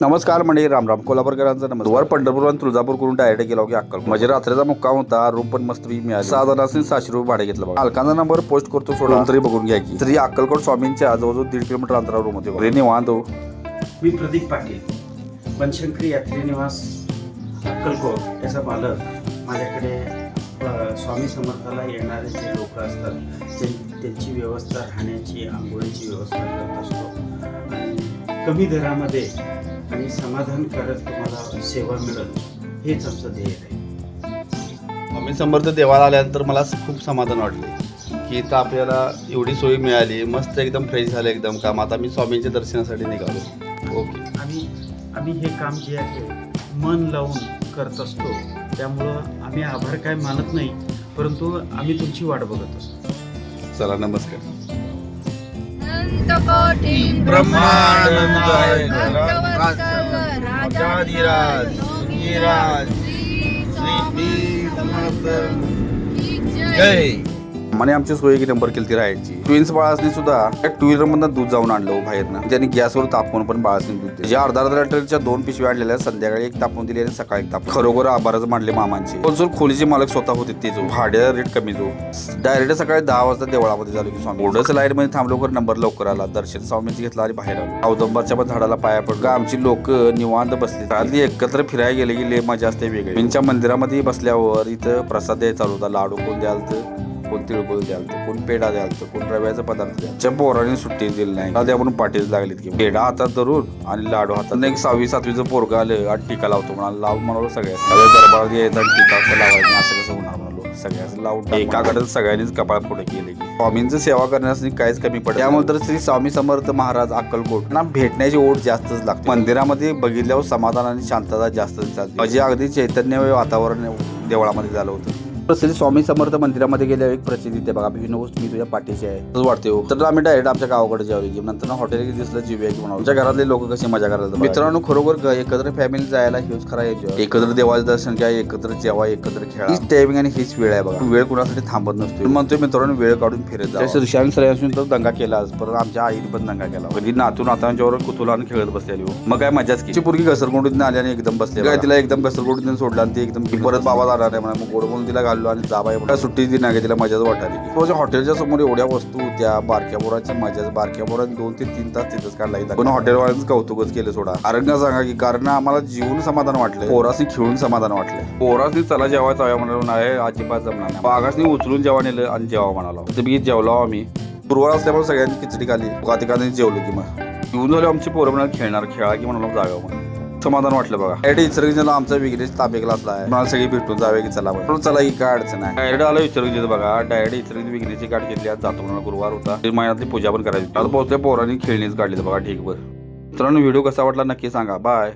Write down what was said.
नमस्कार म्हणजे रामराम कोल्हापूरकरांचा नमस्कार. वर पंढरपूर आणि तुळजापूर करून डायरेक्ट गेलो की अक्कल म्हणजे रात्रीचा मुक्काम होता. रूम पण मस्त मिळाली. सहा जणांनी सहाशे रुपये भाडे घेतलं बघा. अलकांचा नंबर पोस्ट करतो सोडा. तरी बघून घ्या की. तरी अक्कलकोट स्वामींच्या जवळजवळ दीड किलोमीटर अंतरावर रूम होते बघा. निवांत हो. मी प्रदीप पाटील. बनशंकरी यात्री निवास अक्कलकोट. याचा मालक. माझ्याकडे स्वामी समर्थाला येणारे जे लोक असतात त्यांची व्यवस्था राहण्याची आंघोळीची व्यवस्था करत असतो. आणि कमी दरामध्ये आणि समाधान करत तुम्हाला सेवा मिळेल हेच आमचं ध्येय आहे. आम्ही समर्थ देवाला आल्यानंतर मला खूप समाधान वाटले की इथं आपल्याला एवढी सोय मिळाली मस्त एकदम फ्रेश झालं एकदम काम. आता मी स्वामींच्या दर्शनासाठी निघालो. ओके. आम्ही आम्ही हे काम जे आहे मन लावून करत असतो. त्यामुळं आम्ही आभार काय मानत नाही परंतु आम्ही तुमची वाट बघत असतो. चला नमस्कार. अनंतकोटी રાજાધિરાજ ગિરાજ શ્રી બી સમર્થ જય. की म्हणे आमची सोय की नंबर केली ती राहायची. ट्विन्स बाळासनी सुद्धा टू व्हीलर मधून दूध जाऊन आणलं हो बाहेरनं. त्यांनी गॅसवर तापवून पण बाळासनी दूध दिले. ज्या अर्धा अर्धा लिटरच्या दोन पिशव्या आणलेल्या संध्याकाळी एक तापवून दिली आणि सकाळी एक ताप खरोखर आभारच मांडले मामांचे. कोणसोल खोलीचे मालक स्वतः होते ते जो. भाड्या रेट कमी जो. डायरेक्ट सकाळी दहा वाजता देवळामध्ये झालो की स्वामी. एवढंच लाईन मध्ये थांबलो कर नंबर लवकर आला. दर्शन स्वामींची घेतला आणि बाहेर आलो. औदंबरच्या पण झाडाला पाया पडलो. आमची लोक निवांत बसली. रात्री एकत्र फिरायला गेले की लय मजा असते वेगळी. त्यांच्या मंदिरामध्ये बसल्यावर इथं प्रसाद द्यायचा चालू होता. लाडू कोण द्याल तर? कोण तिळगुळ द्याल तर कोण पेढा द्याल तर कोण रव्याचा पदार्थ द्याल. च्या पोराने सुट्टी दिली नाही त्या म्हणून पाठीच लागलीत की पेढा हातात धरून आणि लाडू हातात एक सहावी सातवीचं पोरग आलं आणि टीका लावतो म्हणाला लाव म्हणालो सगळ्या दरबारात यायचा टीका असं लावायचं असं कसं होणार म्हणालो सगळ्याच लावून एकाकडे सगळ्यांनीच कपाळ पुढे केले की. स्वामींचं सेवा करण्यास काहीच कमी पडत त्यामुळे तर श्री स्वामी समर्थ महाराज अक्कलकोट ना भेटण्याची ओढ जास्तच लागते. मंदिरामध्ये बघितल्यावर समाधान आणि शांतता जास्त चालते म्हणजे अगदी चैतन्य वातावरण देवळामध्ये झालं होतं. श्री स्वामी समर्थ मंदिरामध्ये गेल्यावर एक प्रसिद्धी आहे बघा गोष्ट मी तुझ्या पाठीशी आहे. असं वाटते हो. तर आम्ही डायरेक्ट आमच्या गावाकडे जाऊ की नंतर हॉटेल दिसलं जीव्या की म्हणून. आमच्या घरातले लोक कसे मजा करायला मित्रांनो खरोखर एकत्र फॅमिली जायला हेच खरा एन्जॉय एकत्र देवाचं दर्शन घ्या एकत्र जेवा एकत्र खेळा. हीच टायमिंग आणि हीच वेळ आहे बघा. वेळ कुणासाठी थांबत नसतो म्हणतोय मित्रांनो वेळ काढून फिरत जा ऋषान सर तर दंगा केला परत आमच्या आईने पण दंगा केला. कधी नातू नातांच्यावर कुतुलाने खेळत बसलेली हो. मग काय मजाच की. पूर्वी घसरकोंडीत आली आणि एकदम बसले काय तिला एकदम घसरकोंडीत सोडला आणि ती एकदम परत बाबा जाणार आहे म्हणा. मग गोड बोलून तिला घाललो आणि जाबाई सुट्टी दिली नाही तिला मजाच वाटायला की रोज हॉटेलच्या समोर एवढ्या वस्तू त्या बारक्या पोराच्या मजाच बारक्या पोरांनी दोन ते तीन तास तिथंच काढला इथं. पण हॉटेलवाल्यांचं कौतुकच केलं सोडा. कारण का सांगा की कारण आम्हाला जीवन समाधान वाटलं पोरासनी खेळून समाधान वाटलं. पोरासनी चला जेवाय चाव्या म्हणून नाही अजिबात जमणार नाही. बागासनी उचलून जेव्हा नेलं आणि जेव्हा म्हणालो. तर मी जेवलो आम्ही. गुरुवार असल्यामुळे सगळ्यांनी खिचडी खाली कातिकाने जेवलो की मग. येऊन झाले आमची पोरं म्हणाल खेळणार खेळा की म्हणालो जागा म्हणून समाधान वाटलं बघा. डायरेक्ट इचरगीला आमचा विग्रेस ताबे क्लासला आहे. मला सगळी भेटून जावे की चला म्हणून चला ही काय अडचण आहे? डायरेक्ट आलं इचरगीचं बघा. डायरेक्ट इचरगी विग्रेची गाठ घेतली आज जातो म्हणून गुरुवार होता. महिन्यातली पूजा पण करायची आता पोहोचल्या पोरांनी खेळणीच काढली बघा. ठीक बरं. मित्रांनो व्हिडिओ कसा वाटला नक्की सांगा. बाय